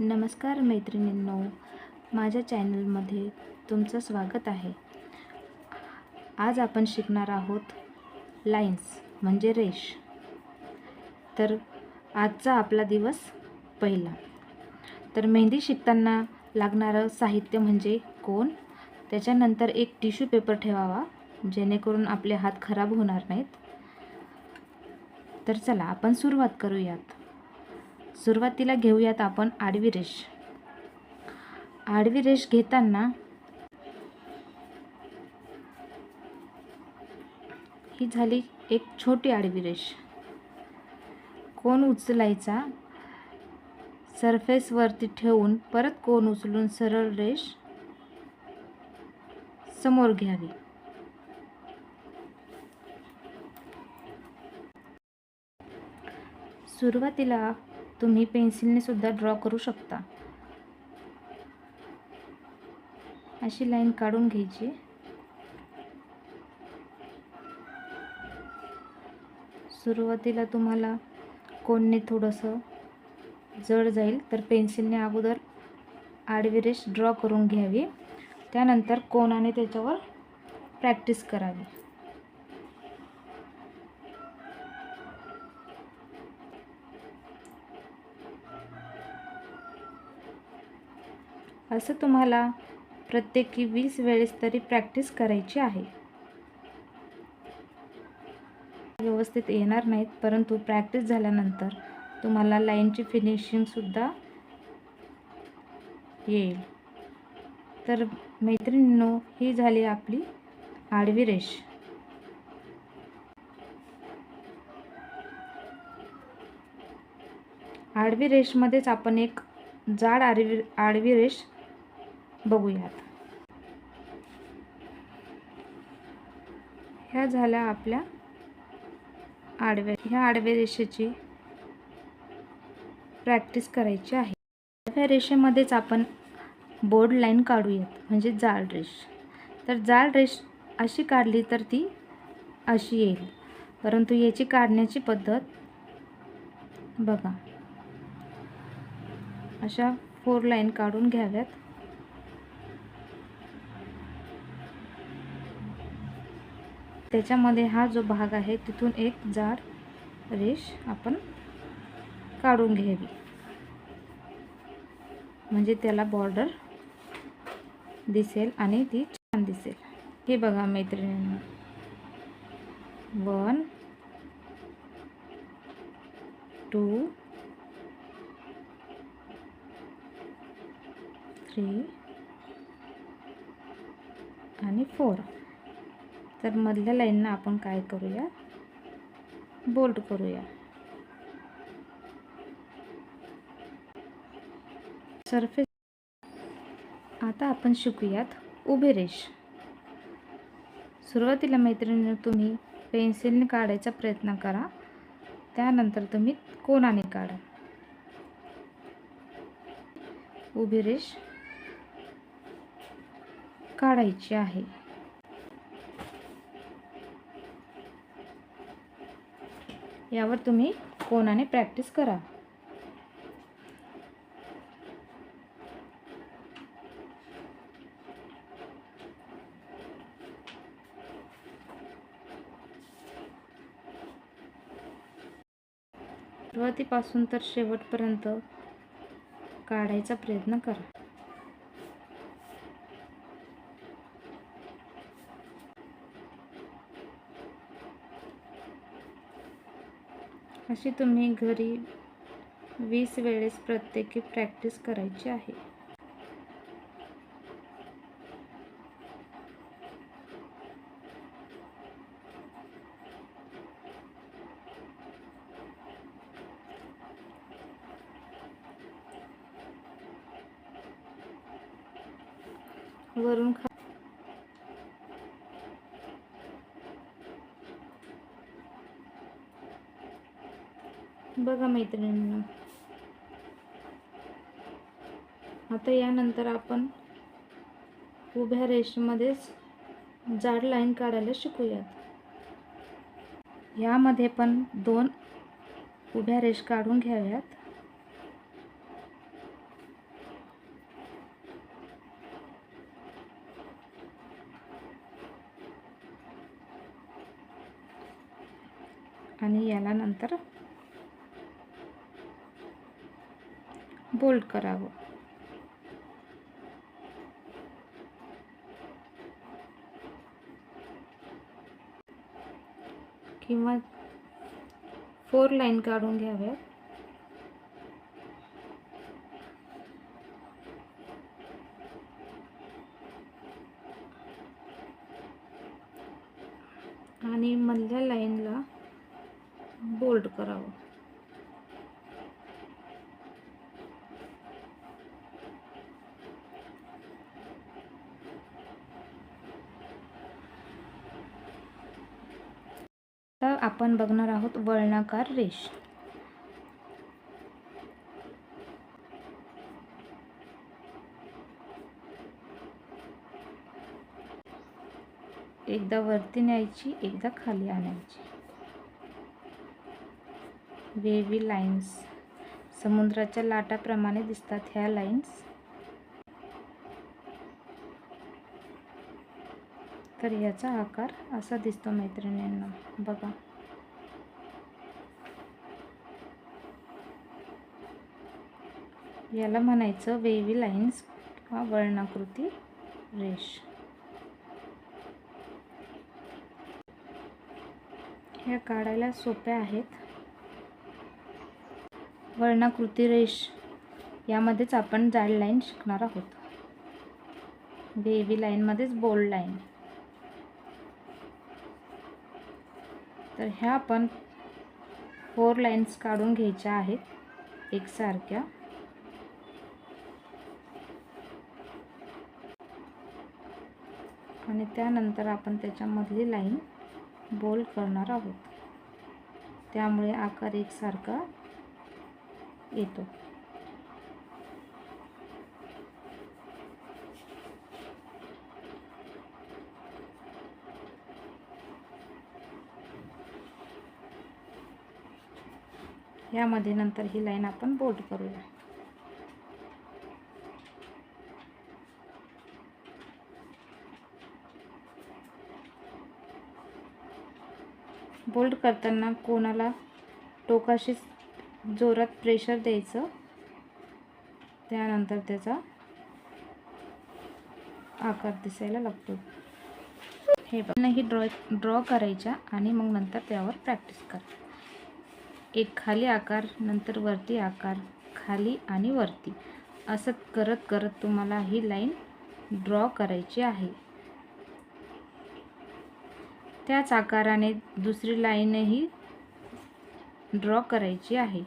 नमस्कार मैत्रिणींनो माझ्या चॅनलमध्ये तुमचं स्वागत आहे. आज आपण शिकणार आहोत लाईन्स म्हणजे रेष. तर आजचा आपला दिवस पहिला. तर मेहंदी शिकताना लागणारं साहित्य म्हणजे कोण? त्याच्यानंतर एक टिश्यू पेपर ठेवावा जेणेकरून आपले हात खराब होणार नाहीत. तर चला आपण सुरुवात करूयात. सुरुवातीला घेऊयात आपण आडवी रेष. आडवी रेष घेताना ही झाली एक छोटी आडवी रेष. कोण उचलायचा? सरफेसवरती ठेवून परत कोण उचलून सरळ रेष समोर घ्यावी. सुरुवातीला तुम्ही पेन्सिलने सुद्धा ड्रॉ करू शकता. अशी लाईन काढून घ्यायची. सुरुवातीला तुम्हाला कोणने थोडंसं जड जाईल तर पेन्सिलने अगोदर आडवी रेष ड्रॉ करून घ्यावी. त्यानंतर कोणाने त्याच्यावर प्रॅक्टिस करावी. असं तुम्हाला प्रत्येकी वीस वेळेस तरी प्रॅक्टिस करायची आहे. व्यवस्थित येणार नाहीत परंतु प्रॅक्टिस झाल्यानंतर तुम्हाला लाईनची फिनिशिंगसुद्धा येईल. तर मैत्रिणींनो ही झाली आपली आडवी रेष. आडवी रेषमध्येच आपण एक जाड आडवी आडवी रेष बघूयात ह्या झाल्या आपल्या आडव्या ह्या आडव्या रेषेची प्रॅक्टिस करायची आहे. आडव्या रेषेमध्येच आपण बोर्ड लाईन काढूयात म्हणजे जाड रेष. तर जाड रेष अशी काढली तर ती अशी येईल. परंतु याची काढण्याची पद्धत बघा. अशा फोर लाईन काढून घ्याव्यात. त्याच्यामध्ये हा जो भाग आहे तिथून एक जाड रेष आपण काढून घ्यावी. म्हणजे त्याला बॉर्डर दिसेल आणि ती छान दिसेल. हे बघा मैत्रिणींना. वन टू थ्री आणि फोर तर मधल्या लाईनना आपण काय करूया? बोल्ट करूया. सरफेस आता आपण शिकूयात उभे रेष. सुरुवातीला मैत्रिणी तुम्ही पेन्सिलने काढायचा प्रयत्न करा. त्यानंतर तुम्ही कोणाने काढा. उभी रेष काढायची आहे. यावर तुम्ही कोणाने प्रॅक्टिस करा. सुरुवातीपासून तर शेवटपर्यंत काढायचा प्रयत्न करा. अशी तुम्ही घरी वीस वेळेस प्रत्येकी प्रॅक्टिस करायची आहे. बघा मैत्रिणींना. आता यानंतर आपण उभ्या रेषेमध्येच जाड लाईन काढायला शिकूयात. यामध्ये पण दोन उभ्या रेष काढून घ्याव्यात. आणि याला नंतर बोल्ड करावं. किंवा फोर लाईन काढून घ्याव्या. आणि मधल्या लाईनला बोल्ड करावं तर आपण बघणार आहोत वळणाकार रेष. एकदा वरती न्यायची एकदा खाली आणायची. वेवी लाईन्स समुद्राच्या लाटाप्रमाणे दिसतात ह्या लाईन्स तर याचा आकार असा दिसतो मैत्रिणींना. बघा. याला म्हणायचं वेवी लाईन्स किंवा वर्णाकृती रेश ह्या काढायला सोप्या आहेत. वर्णाकृती रेष यामध्येच आपण जाड लाईन शिकणार आहोत. बेबी लाईनमध्येच बोल्ड लाईन तर ह्या आपण फोर लाईन्स काढून घ्यायच्या आहेत एकसारख्या. आणि त्यानंतर आपण त्याच्यामधली लाईन बोल करणार आहोत. त्यामुळे आकार एकसारखा येतो. यामध्ये नंतर ही लाईन आपण बोल्ड करूया. बोल्ड करताना कोणाला टोकाशी जोरात प्रेशर द्यायचं? त्यानंतर त्याचा आकार दिसायला लागतो. हे बघ. ही ड्रॉ ड्रॉ करायच्या आणि मग नंतर त्यावर प्रॅक्टिस करा. एक खाली आकार नंतर वरती आकार खाली आणि वरती. असं करत करत तुम्हाला ही लाईन ड्रॉ करायची आहे. त्याच आकाराने दुसरी लाईनही ड्रॉ करायची आहे.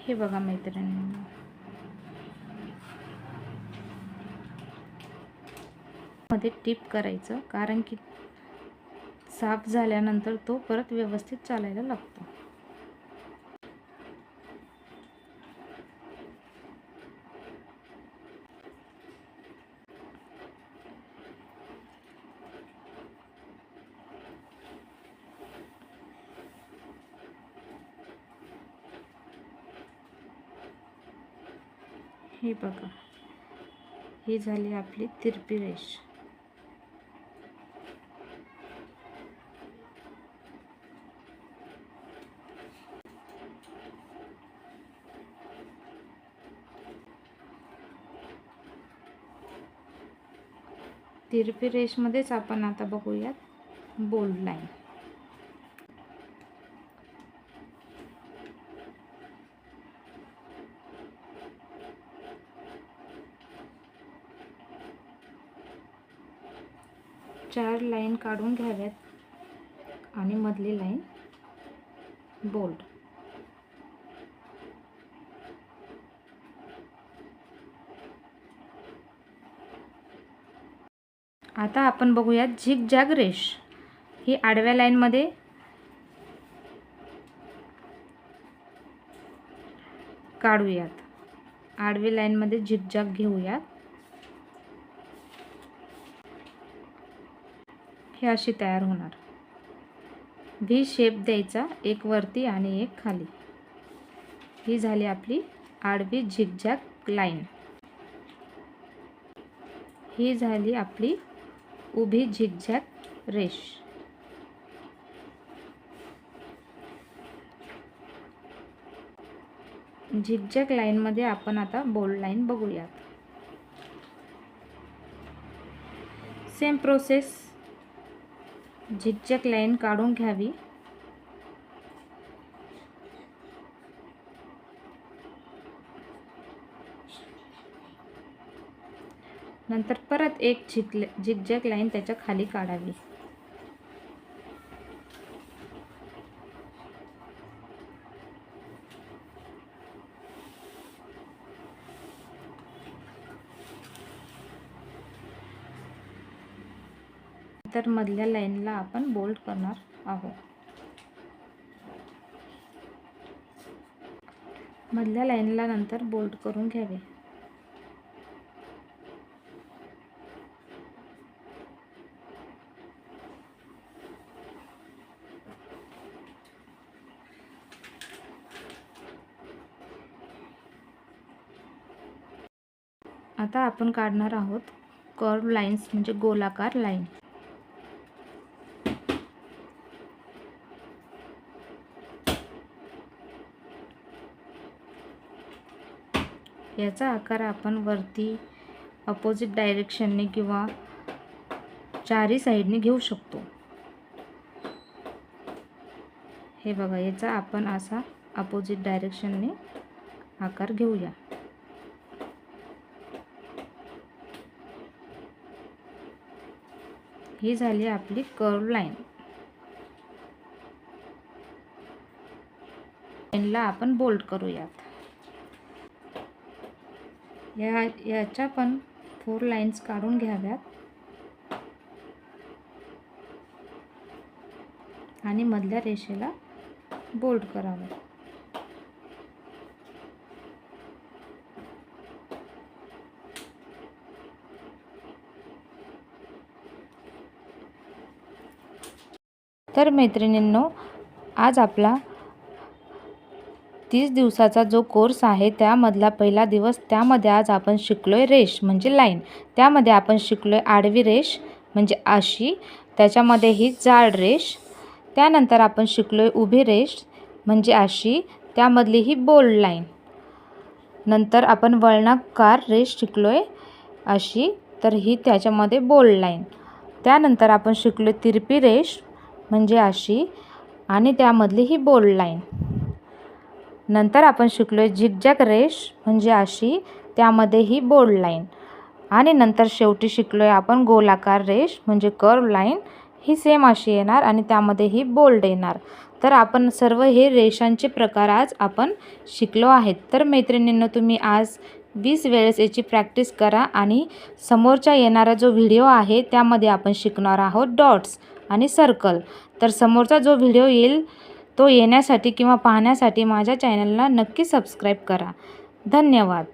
हे बघा मैत्रिणींना मध्ये टिप करायचं कारण की साफ झाल्यानंतर तो परत व्यवस्थित चालायला लागतो. हे बघा. ही झाली आपली तिरपी रेष. तिरपी रेषमध्येच आपण आता बघूयात बोल्ड लाईन चार लाईन काढून घ्याव्यात. आणि मधली लाईन बोल्ड. आता आपण बघूयात झिगझॅग रेश ही आडव्या लाईनमध्ये काढूयात. आडवी लाईनमध्ये झिगझॅग घेऊयात. हे अशी तयार होणार. व्ही शेप द्यायचा एक वरती आणि एक खाली. ही झाली आपली आडवी झिकझॅक लाईन ही झाली आपली उभी झिकझॅक रेश झिगझॅग लाईनमध्ये आपण आता बोल्ड लाईन बघूयात. सेम प्रोसेस झिगझॅग लाईन काढून घ्यावी. नंतर परत एक झिक झिकझॅक लाईन त्याच्याखाली काढावी. मधल्या लाईनला आपण बोल्ड करणार आहोत. मधल्या लाईनला नंतर बोल्ड करून घ्यावे. आता आपण काढणार आहोत कर्व लाईन्स म्हणजे गोलाकार लाईन याचा आकार आपण वरती अपोजिट डायरेक्शनने किंवा चारी साईडने घेऊ शकतो. हे बघा याचा आपण असा अपोजिट डायरेक्शनने आकार घेऊया. ही झाली आपली कर्व लाईन लाईनला आपण बोल्ड करूयात. या याच्या पण फोर लाईन्स काढून घ्याव्यात. आणि मधल्या रेषेला बोल्ड करावं. तर मैत्रिणींनो आज आपला तीस दिवसाचा जो कोर्स आहे त्यामधला पहिला दिवस त्यामध्ये आज आपण शिकलो आहे रेष म्हणजे लाईन. त्यामध्ये आपण शिकलो आहे आडवी रेष म्हणजे आशी. त्याच्यामध्ये ही जाड रेष त्यानंतर आपण शिकलो आहे उभी रेष म्हणजे अशी त्यामधली ही बोल्ड लाईन. नंतर आपण वळणाकार रेष शिकलो आहे अशी तर ही त्याच्यामध्ये बोल्ड लाईन. त्यानंतर आपण शिकलो आहे तिरपी रेष म्हणजे अशी आणि त्यामधली ही बोल्ड लाईन. नंतर आपण शिकलो आहे झिगझॅग रेष म्हणजे अशी त्यामध्ये ही बोल्ड लाईन आणि नंतर शेवटी शिकलो आहे आपण गोलाकार रेष म्हणजे कर्व लाईन ही सेम अशी येणार आणि त्यामध्ये ही बोल्ड येणार. तर आपण सर्व हे रेषांचे प्रकार आज आपण शिकलो आहेत. तर मैत्रिणींना तुम्ही आज वीस वेळेस याची प्रॅक्टिस करा आणि समोरच्या येणारा जो व्हिडिओ आहे त्यामध्ये आपण शिकणार आहोत डॉट्स आणि सर्कल तर समोरचा जो व्हिडिओ येईल तो येण्यासाठी किंवा पाहण्यासाठी माझ्या चॅनलला नक्की सबस्क्राईब करा. धन्यवाद.